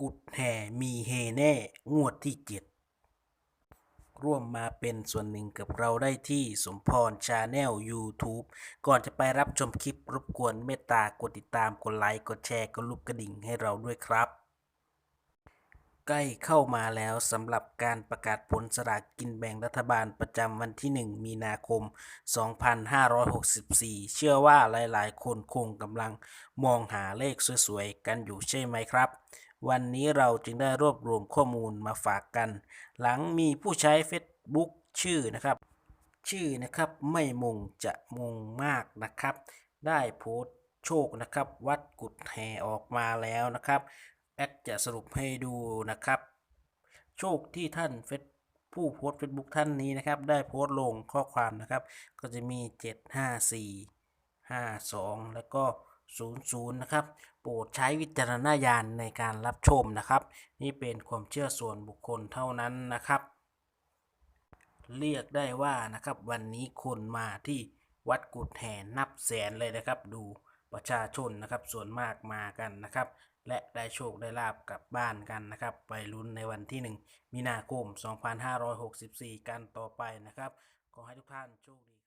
กุดแห่มีเฮแน่ งวดที่เจ็ดร่วมมาเป็นส่วนหนึ่งกับเราได้ที่สมพรชาแนล YouTube ก่อนจะไปรับชมคลิปรบกวนเมตตากดติดตามกดไลค์กดแชร์กดลูกกระดิ่งให้เราด้วยครับ ใกล้เข้ามาแล้วสำหรับการประกาศผลสลากกินแบ่งรัฐบาลประจำวันที่ 1 มีนาคม 2564 เชื่อว่าหลายๆ คนคงกำลังมองหาเลขสวยๆ กันอยู่ใช่ไหมครับ วันนี้เราจึงได้รวบรวมข้อมูลมาฝากกัน หลังมีผู้ใช้ Facebook ชื่อนะครับ ชื่อนะครับไม่มงจะมงมากนะครับ ได้โพสต์โชคนะครับ วัดกุดแห่ออกมาแล้วนะครับ แอดจะสรุปให้ดูนะครับ โชคที่ท่านเฟซผู้โพสต์เฟซบุ๊กท่านนี้นะครับ ได้โพสต์ลงข้อความนะครับ ก็จะมี 754 52 แล้วก็ 00นะครับ โปรดใช้วิจารณญาณในการรับชมนะครับ นี่เป็นความเชื่อส่วนบุคคลเท่านั้นนะครับ เรียกได้ว่านะครับวันนี้คนมาที่วัดกุดแห่นับแสนเลยนะครับ ดูประชาชนนะครับส่วนมากมากันนะครับ และได้โชคได้ลาบกลับบ้านกันนะครับ ไปลุ้นในวันที่ 1 มีนาคม 2564 กันต่อไปนะครับ ขอให้ทุกท่านโชคดี